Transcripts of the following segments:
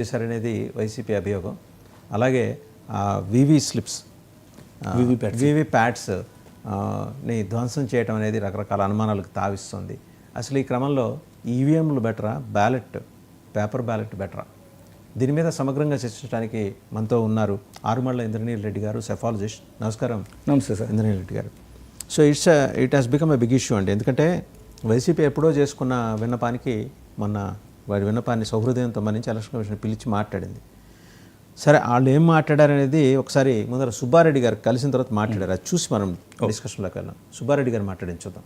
చేశారనేది వైసీపీ అభియోగం. అలాగే వివి స్లిప్స్ వివి ప్యాడ్స్. ని ధ్వంసం చేయడం అనేది రకరకాల అనుమానాలకు తావిస్తుంది. అసలు ఈ క్రమంలో ఈవీఎంలు బెటరా బ్యాలెట్ పేపర్ బ్యాలెట్ బెటరా? దీని మీద సమగ్రంగా చర్చించడానికి మనతో ఉన్నారు ఆరుమళ్ళ ఇంద్రనీల్ రెడ్డి గారు సెఫాలజిస్ట్. నమస్కారం. నమస్తే sir. Indraneel Reddy garu. So it's it has become a big issue అండి. ఎందుకంటే వైసీపీ ఎప్పుడో చేసుకున్న విన్నపానికి మొన్న వాడి విన్నపాన్ని సౌహృదయంతో మరించి ఎలక్షన్ కమిషన్ పిలిచి మాట్లాడింది. సరే వాళ్ళు ఏం మాట్లాడారనేది ఒకసారి ముందర సుబ్బారెడ్డి గారు కలిసిన తర్వాత మాట్లాడారు. అది చూసి మనం డిస్కషన్లోకి వెళ్ళాం. సుబ్బారెడ్డి గారు మాట్లాడింది చూద్దాం.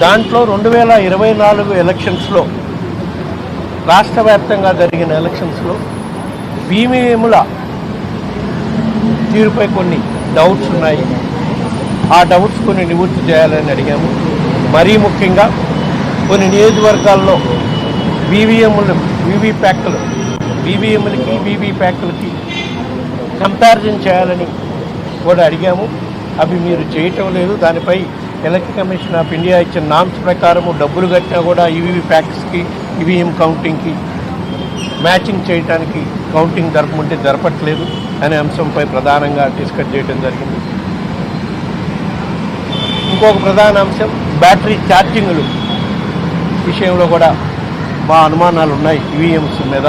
దాంట్లో రెండు వేల ఇరవై నాలుగు ఎలక్షన్స్లో రాష్ట్ర వ్యాప్తంగా జరిగిన ఎలక్షన్స్లో భీమేముల తీరుపై కొన్ని డౌట్స్ ఉన్నాయి. ఆ డౌట్స్ కొన్ని నివృత్తి చేయాలని అడిగాము. మరీ ముఖ్యంగా కొన్ని నియోజకవర్గాల్లో బీవీఎంలు వీవీ ప్యాక్లు బీవీఎంలకి బీవీ ప్యాక్లకి కంపారిజన్ చేయాలని కూడా అడిగాము. అవి మీరు చేయటం లేదు. దానిపై ఎలక్షన్ కమిషన్ ఆఫ్ ఇండియా ఇచ్చిన నామ్స్ ప్రకారము డబ్బులు కట్టినా కూడా ఈవీవీ ప్యాక్స్కి ఈవీఎం కౌంటింగ్కి మ్యాచింగ్ చేయడానికి కౌంటింగ్ జరపమంటే జరపట్లేదు అనే అంశంపై ప్రధానంగా డిస్కస్ చేయడం జరిగింది. ఇంకొక ప్రధాన అంశం బ్యాటరీ ఛార్జింగ్లు విషయంలో కూడా మా అనుమానాలు ఉన్నాయి ఈవీఎంస్ మీద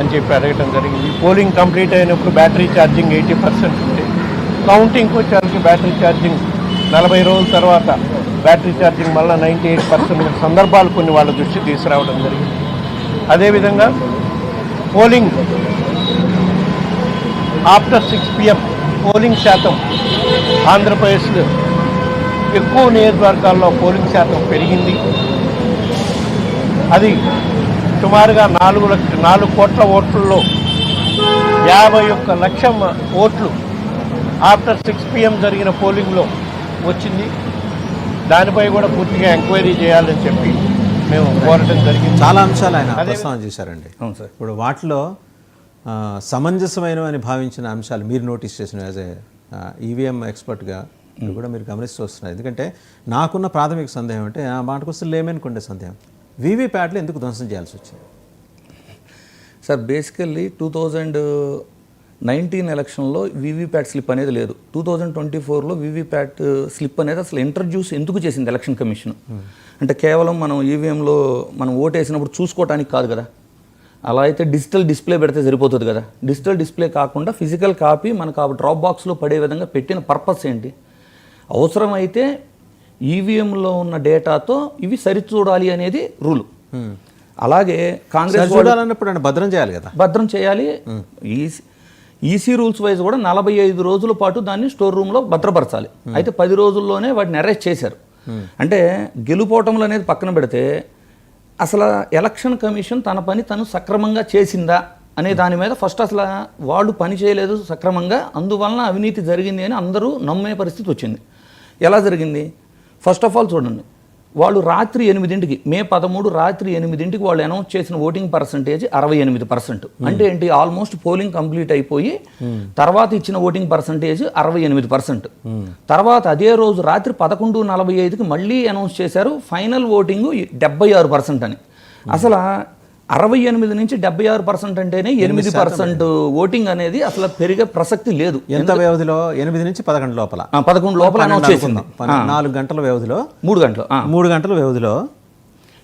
అని చెప్పి అడగటం జరిగింది. పోలింగ్ కంప్లీట్ అయినప్పుడు బ్యాటరీ ఛార్జింగ్ ఎయిటీ పర్సెంట్ ఉంటే కౌంటింగ్కి వచ్చేసరికి బ్యాటరీ ఛార్జింగ్ నలభై రోజుల తర్వాత బ్యాటరీ ఛార్జింగ్ మళ్ళీ నైంటీ ఎయిట్ పర్సెంట్ సందర్భాలు కొన్ని వాళ్ళ దృష్టి తీసుకురావడం జరిగింది. అదేవిధంగా polling after six PM polling శాతం ఆంధ్రప్రదేశ్లో ఎక్కువ నియోజకవర్గాల్లో పోలింగ్ శాతం పెరిగింది. అది సుమారుగా నాలుగు లక్ష నాలుగు కోట్ల ఓట్లలో యాభై ఒక్క లక్షం ఓట్లు ఆఫ్టర్ సిక్స్ పిఎం జరిగిన పోలింగ్లో వచ్చింది. దానిపై కూడా పూర్తిగా ఎంక్వైరీ చేయాలని చెప్పి మేము కోరటం జరిగింది. చాలా అంశాలు ఆయన ప్రస్తావన చేశారండి. అవును సార్. ఇప్పుడు వాటిలో ఆ, సమంజసమైనవి అని భావించిన అంశాలు మీరు నోటీస్ చేసిన యాజ్ ఏ ఈవీఎం ఎక్స్పర్ట్గా ఇవి కూడా మీరు గమనిస్తూ వస్తున్నారు. ఎందుకంటే నాకున్న ప్రాథమిక సందేహం అంటే ఆ మాటకు వస్తే లేమనుకుండే సందేహం. వీవీప్యాట్లు ఎందుకు ధ్వంసం చేయాల్సి వచ్చింది? Sir basically two thousand nineteen ఎలక్షన్లో వీవీప్యాట్ స్లిప్ అనేది లేదు. టూ థౌజండ్ ట్వంటీ ఫోర్లో వీవీప్యాట్ స్లిప్ అనేది అసలు ఇంట్రడ్యూస్ ఎందుకు చేసింది ఎలక్షన్ కమిషన్? అంటే కేవలం మనం ఈవీఎంలో మనం ఓటు వేసినప్పుడు చూసుకోవటానికి కాదు కదా. అలా అయితే డిజిటల్ డిస్ప్లే పెడితే సరిపోతుంది కదా. డిజిటల్ డిస్ప్లే కాకుండా ఫిజికల్ కాపీ మనకు ఆ డ్రాప్ బాక్స్లో పడే విధంగా పెట్టిన పర్పస్ ఏంటి? అవసరమైతే ఈవీఎంలో ఉన్న డేటాతో ఇవి సరిచూడాలి అనేది రూల్. అలాగే కాంగ్రెస్ చూడాలన్నప్పుడు భద్రం చేయాలి కదా? భద్రం చేయాలి. ఈసీ ఈసీ రూల్స్ వైజ్ కూడా నలభై ఐదు రోజుల పాటు దాన్ని స్టోర్ రూమ్లో భద్రపరచాలి. అయితే పది రోజుల్లోనే వాటిని అరెస్ట్ చేశారు. అంటే గెలుపోవటంలో అనేది పక్కన పెడితే అసలు ఎలక్షన్ కమిషన్ తన పని తను సక్రమంగా చేసిందా అనే దాని మీద ఫస్ట్ అసలు వాళ్ళు పని చేయలేదు సక్రమంగా. అందువలన అవినీతి జరిగింది అని అందరూ నమ్మే పరిస్థితి వచ్చింది. ఎలా జరిగింది? ఫస్ట్ ఆఫ్ ఆల్ చూడండి వాళ్ళు రాత్రి ఎనిమిదింటికి మే పదమూడు రాత్రి ఎనిమిదింటికి వాళ్ళు అనౌన్స్ చేసిన ఓటింగ్ పర్సంటేజ్ అరవై ఎనిమిది పర్సెంట్. అంటే ఏంటి? ఆల్మోస్ట్ పోలింగ్ కంప్లీట్ అయిపోయి తర్వాత ఇచ్చిన ఓటింగ్ పర్సంటేజ్ అరవై ఎనిమిది పర్సెంట్. తర్వాత అదే రోజు రాత్రి పదకొండు నలభై ఐదుకి మళ్ళీ అనౌన్స్ చేశారు ఫైనల్ ఓటింగ్ డెబ్బై ఆరు పర్సెంట్ అని. అసలు అరవై ఎనిమిది నుంచి డెబ్బై ఆరు పర్సెంట్ అంటేనే ఎనిమిది పర్సెంట్ ఓటింగ్ అనేది అసలు పెరిగే ప్రసక్తి లేదు. ఎంత వ్యవధిలో? ఎనిమిది నుంచి పదకొండు లోపల. పదకొండు లోపల అనౌన్స్ చేసింది. పన్నెండు- నాలుగు గంటల వ్యవధిలో. మూడు గంటలు. మూడు గంటల వ్యవధిలో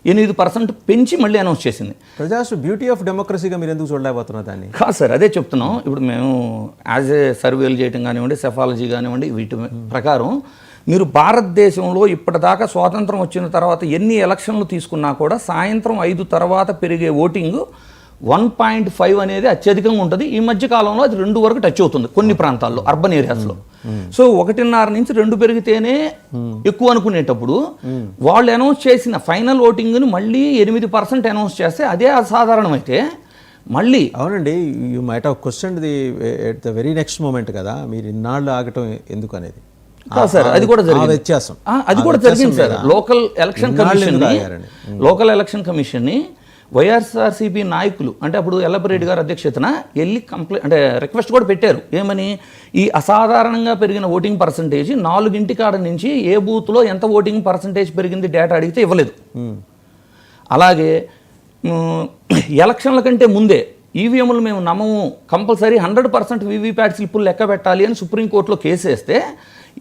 ఎనిమిది పర్సెంట్ పెంచి మళ్ళీ అనౌన్స్ చేసింది. ప్రజాస్వామ్య బ్యూటీ ఆఫ్ డెమోక్రసీగా మీరు ఎందుకు చూడలేకపోతున్నారు దాన్ని? కాదు సార్ అదే చెప్తున్నాం. ఇప్పుడు మేము యాజ్ ఏ సర్వేలు చేయటం కానివ్వండి సెఫాలజీ కానివ్వండి వీటి ప్రకారం మీరు భారతదేశంలో ఇప్పటిదాకా స్వాతంత్రం వచ్చిన తర్వాత ఎన్ని ఎలక్షన్లు తీసుకున్నా కూడా సాయంత్రం ఐదు తర్వాత పెరిగే ఓటింగ్ వన్ పాయింట్ ఫైవ్ అనేది అత్యధికంగా ఉంటుంది. ఈ మధ్య కాలంలో అది రెండు వరకు టచ్ అవుతుంది కొన్ని ప్రాంతాల్లో అర్బన్ ఏరియాస్లో. సో ఒకటిన్నర నుంచి రెండు పెరిగితేనే ఎక్కువ అనుకునేటప్పుడు వాళ్ళు అనౌన్స్ చేసిన ఫైనల్ ఓటింగ్ని మళ్ళీ ఎనిమిది పర్సెంట్ అనౌన్స్ చేస్తే అదే అసాధారణమైతే మళ్ళీ అవునండి you might of question the at the very next moment కదా మీరు ఇన్నాళ్ళు ఆగటం ఎందుకు అనేది. సార్ అది కూడా జరిగింది. వ్యత్యాసం. అది కూడా జరిగింది sir. Local election commission? Local election కమిషన్ని YSRCP నాయకులు అంటే అప్పుడు ఎల్లపరెడ్డి గారి అధ్యక్షతన వెళ్ళి కంప్లైంట్ అంటే రిక్వెస్ట్ కూడా పెట్టారు. ఏమని? ఈ అసాధారణంగా పెరిగిన ఓటింగ్ పర్సంటేజ్ నాలుగింటి కాడ నుంచి ఏ బూత్లో ఎంత ఓటింగ్ పర్సంటేజ్ పెరిగింది డేటా అడిగితే ఇవ్వలేదు. అలాగే ఎలక్షన్ల కంటే ముందే ఈవీఎంలు మేము నమ్మము కంపల్సరీ హండ్రెడ్ పర్సెంట్ వీవీప్యాట్ స్లిప్పులు లెక్క పెట్టాలి అని సుప్రీంకోర్టులో కేసు వేస్తే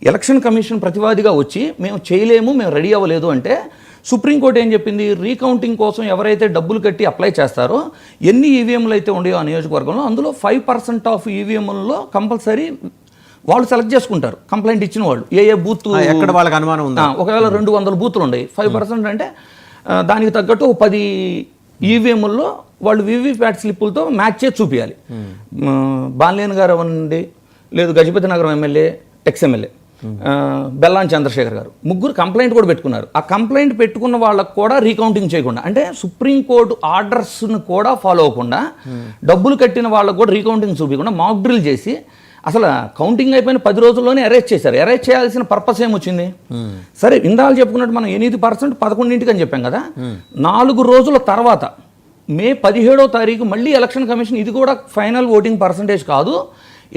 ఎలక్షన్ కమిషన్ ప్రతివాదిగా వచ్చి మేము చేయలేము మేము రెడీ అవ్వలేదు అంటే సుప్రీంకోర్టు ఏం చెప్పింది? రీకౌంటింగ్ కోసం ఎవరైతే డబ్బులు కట్టి అప్లై చేస్తారో ఎన్ని ఈవీఎంలు అయితే ఉండేవో ఆ నియోజకవర్గంలో అందులో ఫైవ్ పర్సెంట్ ఆఫ్ ఈవీఎంలలో కంపల్సరీ వాళ్ళు సెలెక్ట్ చేసుకుంటారు. కంప్లైంట్ ఇచ్చిన వాళ్ళు. ఏ ఏ బూత్ ఎక్కడ వాళ్ళకి అనుమానం ఉందా? ఒకవేళ రెండు వందల బూతులు ఉన్నాయి ఫైవ్ పర్సెంట్ అంటే దానికి తగ్గట్టు పది ఈవీఎంల్లో వాళ్ళు వీవీప్యాట్ స్లిప్పులతో మ్యాచ్ చేసి చూపించాలి బాలినేని గారు అవ్వండి లేదు Gajapathinagaram MLA ex MLA. Bellana Chandrasekhar garu. ముగ్గురు కంప్లైంట్ కూడా పెట్టుకున్నారు. ఆ కంప్లైంట్ పెట్టుకున్న వాళ్ళకు కూడా రీకౌంటింగ్ చేయకుండా అంటే సుప్రీంకోర్టు ఆర్డర్స్ను కూడా ఫాలో అవ్వకుండా డబ్బులు కట్టిన వాళ్ళకు కూడా రీకౌంటింగ్ చూపించకుండా మాక్ డ్రిల్ చేసి అసలు కౌంటింగ్ అయిపోయిన పది రోజుల్లోనే అరెస్ట్ చేశారు. అరెస్ట్ చేయాల్సిన పర్పస్ ఏమొచ్చింది? సరే ఇందాలు చెప్పుకున్నట్టు మనం ఎనిమిది పర్సెంట్ పదకొండింటికి అని చెప్పాం కదా నాలుగు రోజుల తర్వాత మే పదిహేడో తారీఖు మళ్ళీ ఎలక్షన్ కమిషన్ ఇది కూడా ఫైనల్ ఓటింగ్ పర్సంటేజ్ కాదు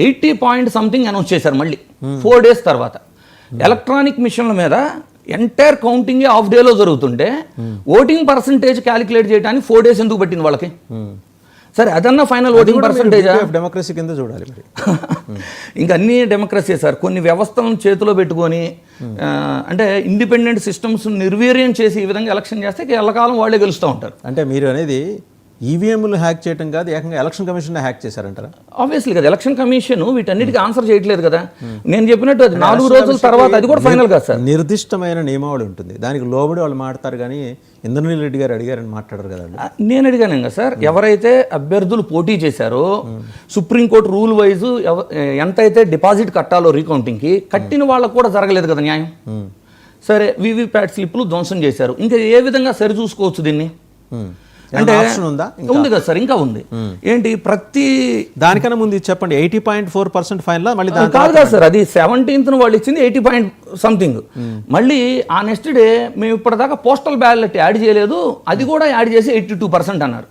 ఎయిటీ పాయింట్ సంథింగ్ అనౌన్స్ చేశారు మళ్ళీ. ఫోర్ డేస్ తర్వాత. ఎలక్ట్రానిక్ మిషన్ల మీద ఎంటైర్ కౌంటింగ్ హాఫ్ డేలో జరుగుతుంటే ఓటింగ్ పర్సంటేజ్ క్యాలిక్యులేట్ చేయడానికి ఫోర్ డేస్ ఎందుకు పట్టింది వాళ్ళకి? సరే అదన్నా ఫైనల్ ఓటింగ్ పర్సంటేజా? డెమోక్రసీ కింద చూడాలి మరి. ఇంకా అన్ని డెమోక్రసీ సార్. కొన్ని వ్యవస్థలను చేతిలో పెట్టుకొని అంటే ఇండిపెండెంట్ సిస్టమ్స్ నిర్వీర్యం చేసి ఈ విధంగా ఎలక్షన్ చేస్తే ఎల్లకాలం వాళ్ళే గెలుస్తూ ఉంటారు. అంటే మీరు అనేది ఈవీఎంలు హ్యాక్ చేయడం కాదు ఏకంగా ఎలక్షన్ కమిషన్ హ్యాక్ చేశారంటారా? ఆబ్వియస్లీ కదా ఎలక్షన్ కమిషన్ వీటన్నిటికీ ఆన్సర్ చేయట్లేదు కదా. నేను చెప్పినట్టు అది నాలుగు రోజుల తర్వాత అది కూడా ఫైనల్ కాదు సార్. నిర్దిష్టమైన నియమావళి ఉంటుంది. దానికి లోబడి వాళ్ళు మాట్లాడతారు కానీ ఇంద్రనీల్ రెడ్డి గారు అడిగారని మాట్లాడరు కదా నేను అడిగాను ఇంకా సార్ ఎవరైతే అభ్యర్థులు పోటీ చేశారో సుప్రీంకోర్టు రూల్ వైజ్ ఎంతైతే డిపాజిట్ కట్టాలో రీకౌంటింగ్కి కట్టిన వాళ్ళకు కూడా జరగలేదు కదా న్యాయం? సరే వీవీప్యాట్ స్లిప్లు ధ్వంసం చేశారు. ఇంకా ఏ విధంగా సరి చూసుకోవచ్చు దీన్ని? Hmm. అంటే ఉందా? ఉంది కదా సార్ ఇంకా ఉంది. ఏంటి ప్రతి దానికన్నా ముందు చెప్పండి eighty point four percent final మళ్ళీ కాదు కాదు సార్ అది సెవెంటీన్త్ వాళ్ళు ఇచ్చింది ఎయిటీ పాయింట్ సంథింగ్. మళ్ళీ ఆ నెక్స్ట్ డే మేము ఇప్పటిదాకా పోస్టల్ బ్యాలెట్ యాడ్ చేయలేదు అది కూడా యాడ్ చేసి ఎయిటీ టూ పర్సెంట్ అన్నారు.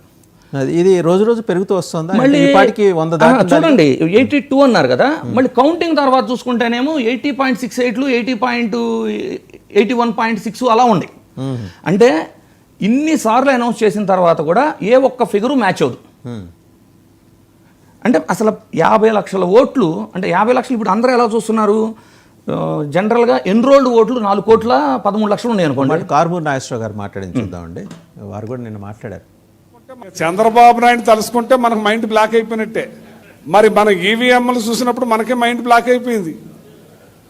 అది- ఇది రోజు రోజు పెరుగుతూ వస్తుందా? మళ్ళీ ఇప్పటికి వంద చూడండి ఎయిటీ టూ అన్నారు కదా మళ్ళీ కౌంటింగ్ తర్వాత చూసుకుంటేనేమో eighty point six ఎయిట్లు eighty point eighty one point six అలా ఉంది. అంటే ఇన్ని సార్లు అనౌన్స్ చేసిన తర్వాత కూడా ఏ ఒక్క ఫిగరు మ్యాచ్ అవ్వదు. అంటే అసలు యాభై లక్షల ఓట్లు అంటే యాభై లక్షలు ఇప్పుడు అందరూ ఎలా చూస్తున్నారు? జనరల్గా ఎన్రోల్డ్ ఓట్లు నాలుగు కోట్ల పదమూడు లక్షలు ఉన్నాయి అనుకోండి. మరి కార్మూర్ నాగేశ్వరరావు గారు మాట్లాడింది చూద్దామండి. వారు కూడా నిన్న మాట్లాడారు. చంద్రబాబు నాయుడు తలుసుకుంటే మనకు మైండ్ బ్లాక్ అయిపోయినట్టే. మరి మన ఈవీఎంలు చూసినప్పుడు మనకే మైండ్ బ్లాక్ అయిపోయింది.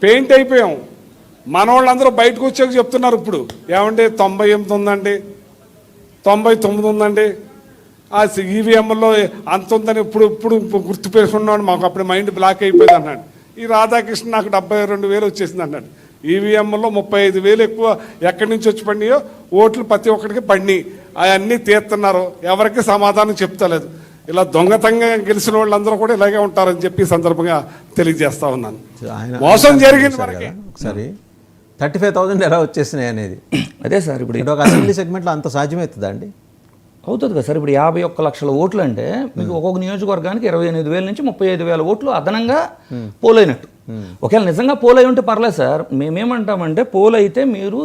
పెయింట్ అయిపోయాం. మన వాళ్ళందరూ బయటకు వచ్చాక చెప్తున్నారు ఇప్పుడు. ఏమండి తొంభై ఎనిమిది ఉందండి? తొంభై తొమ్మిది ఉందండి. ఆ ఈవీఎంలో అంత ఉందని ఇప్పుడు ఇప్పుడు గుర్తు పెట్టుకున్నాడు మాకు అప్పుడు మైండ్ బ్లాక్ అయిపోయింది అన్నాడు. ఈ రాధాకృష్ణ నాకు డెబ్బై రెండు వేలు వచ్చేసింది అన్నాడు. ఈవీఎంలో ముప్పై ఐదు వేలు ఎక్కువ ఎక్కడి నుంచి వచ్చి పడినాయో ఓట్లు ప్రతి ఒక్కరికి పడినాయి. అవన్నీ తీస్తున్నారు. ఎవరికి సమాధానం చెప్తలేదు. ఇలా దొంగతంగా గెలిచిన వాళ్ళందరూ కూడా ఇలాగే ఉంటారని చెప్పి సందర్భంగా తెలియజేస్తా ఉన్నాను. మోసం జరిగింది ఒకసారి థర్టీ ఫైవ్ థౌసండ్ ఎలా వచ్చేసినాయి అనేది. అదే సార్ ఇప్పుడు ఇప్పుడు ఒక అసెంబ్లీ సెగ్మెంట్లో అంత సాధ్యమవుతుందా అండి? అవుతుంది కదా సార్ ఇప్పుడు యాభై ఒక్క లక్షల ఓట్లు అంటే మీకు ఒక్కొక్క నియోజకవర్గానికి ఇరవై ఎనిమిది వేల నుంచి ముప్పై ఐదు వేల ఓట్లు అదనంగా పోలైనట్టు. ఒకవేళ నిజంగా పోలై ఉంటే పర్లేదు సార్ మేమేమంటామంటే పోలైతే మీరు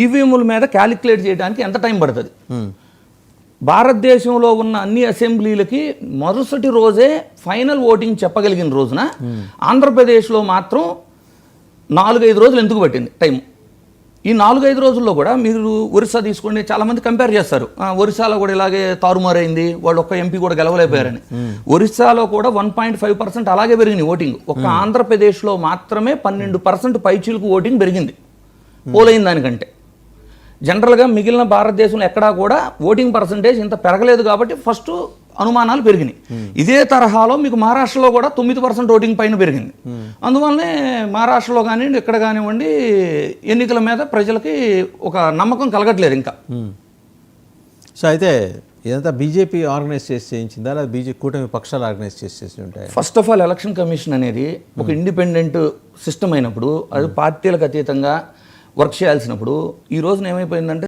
ఈవీఎంల మీద క్యాలిక్యులేట్ చేయడానికి ఎంత టైం పడుతుంది? భారతదేశంలో ఉన్న అన్ని అసెంబ్లీలకి మరుసటి రోజే ఫైనల్ ఓటింగ్ చెప్పగలిగిన రోజున ఆంధ్రప్రదేశ్లో మాత్రం నాలుగైదు రోజులు ఎందుకు పట్టింది? టైం ఈ నాలుగైదు రోజుల్లో కూడా మీరు ఒరిస్సా తీసుకోండి చాలా మంది కంపేర్ చేస్తారు. ఒరిస్సాలో కూడా ఇలాగే తారుమారైంది వాళ్ళు ఒక్క ఎంపీ కూడా గెలవలేకపోయారని. ఒరిస్సాలో కూడా వన్ పాయింట్ ఫైవ్ పర్సెంట్ అలాగే పెరిగింది ఓటింగ్. ఒక్క ఆంధ్రప్రదేశ్లో మాత్రమే పన్నెండు పర్సెంట్ పైచీలకు ఓటింగ్ పెరిగింది. పోలైన దానికంటే. జనరల్గా మిగిలిన భారతదేశంలో ఎక్కడా కూడా ఓటింగ్ పర్సంటేజ్ ఇంత పెరగలేదు కాబట్టి ఫస్ట్ అనుమానాలు పెరిగినాయి. ఇదే తరహాలో మీకు మహారాష్ట్రలో కూడా తొమ్మిది పర్సెంట్ ఓటింగ్ పైన పెరిగింది. అందువల్లనే మహారాష్ట్రలో కానివ్వండి ఎక్కడ కానివ్వండి ఎన్నికల మీద ప్రజలకి ఒక నమ్మకం కలగట్లేదు ఇంకా. సో అయితే ఇదంతా బీజేపీ ఆర్గనైజ్ చేసి చేయించిందా? లేదా బీజేపీ కూటమి పక్షాలు ఆర్గనైజ్ చేసి చేసి ఉంటాయి? First of all election commission అనేది ఒక ఇండిపెండెంట్ సిస్టమ్ అయినప్పుడు అది పార్టీలకు అతీతంగా వర్క్ చేయాల్సినప్పుడు ఈ రోజున ఏమైపోయిందంటే